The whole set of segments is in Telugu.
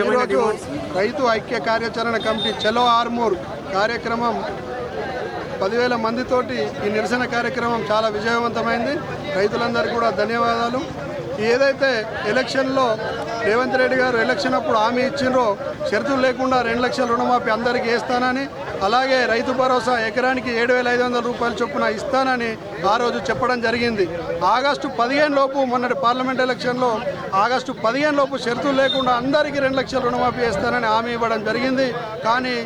ఈరోజు రైతు ఐక్య కార్యాచరణ కమిటీ చలో ఆర్మూర్ కార్యక్రమం పదివేల మందితోటి ఈ నిరసన కార్యక్రమం చాలా విజయవంతమైంది. రైతులందరికీ కూడా ధన్యవాదాలు. ఏదైతే ఎలక్షన్లో రేవంత్ రెడ్డి గారు ఎలక్షన్ అప్పుడు హామీ ఇచ్చిండ్రో షరతులు లేకుండా రెండు లక్షల రుణమాఫీ అందరికీ వేస్తానని అలాగే రైతు భరోసా ఎకరానికి ఏడు వేల ఐదు వందల రూపాయల చొప్పున ఇస్తానని ఆ రోజు చెప్పడం జరిగింది. ఆగస్టు పదిహేను లోపు మొన్నటి పార్లమెంట్ ఎలక్షన్లో ఆగస్టు పదిహేను లోపు షరతులు లేకుండా అందరికీ రెండు లక్షల రుణమాఫీ ఇస్తానని హామీ ఇవ్వడం జరిగింది. కానీ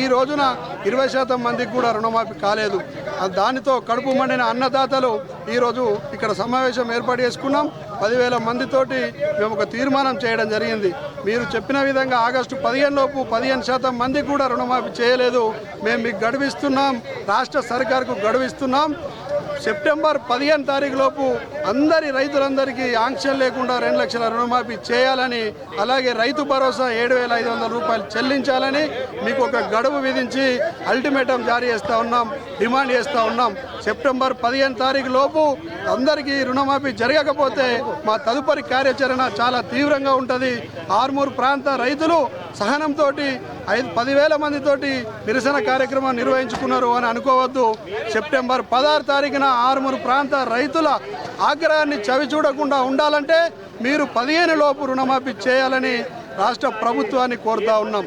ఈ రోజున ఇరవై శాతం మందికి కూడా రుణమాఫీ కాలేదు. దానితో కడుపు మండిన అన్నదాతలు ఈరోజు ఇక్కడ సమావేశం ఏర్పాటు చేసుకున్నాం. పదివేల మందితోటి మేము ఒక తీర్మానం చేయడం జరిగింది. మీరు చెప్పిన విధంగా ఆగస్టు పదిహేను లోపు పదిహేను శాతం మంది కూడా రుణమాఫీ చేయలేదు. మేము మీకు గడువిస్తున్నాం. రాష్ట్ర సర్కార్కు గడువిస్తున్నాం. సెప్టెంబర్ పదిహేను తారీఖు లోపు అందరి రైతులందరికీ ఆంక్షలు లేకుండా రెండు లక్షల రుణమాఫీ చేయాలని అలాగే రైతు భరోసా ఏడు వేల ఐదు వందల రూపాయలు చెల్లించాలని మీకు ఒక గడువు విధించి అల్టిమేటం జారీ చేస్తూ ఉన్నాం డిమాండ్ చేస్తూ ఉన్నాం. సెప్టెంబర్ పదిహేను తారీఖు లోపు అందరికీ రుణమాఫీ జరగకపోతే మా తదుపరి కార్యాచరణ చాలా తీవ్రంగా ఉంటుంది. ఆర్మూర్ ప్రాంత రైతులు సహనంతో ఐదు పదివేల మందితోటి నిరసన కార్యక్రమం నిర్వహించుకున్నారు అని అనుకోవద్దు. సెప్టెంబర్ పదహారు తారీఖున ఆరుమూరు ప్రాంత రైతుల ఆగ్రహాన్ని చవి చూడకుండా ఉండాలంటే మీరు పదిహేను లోపు రుణమాఫీ చేయాలని రాష్ట్ర ప్రభుత్వాన్ని కోరుతా ఉన్నాం.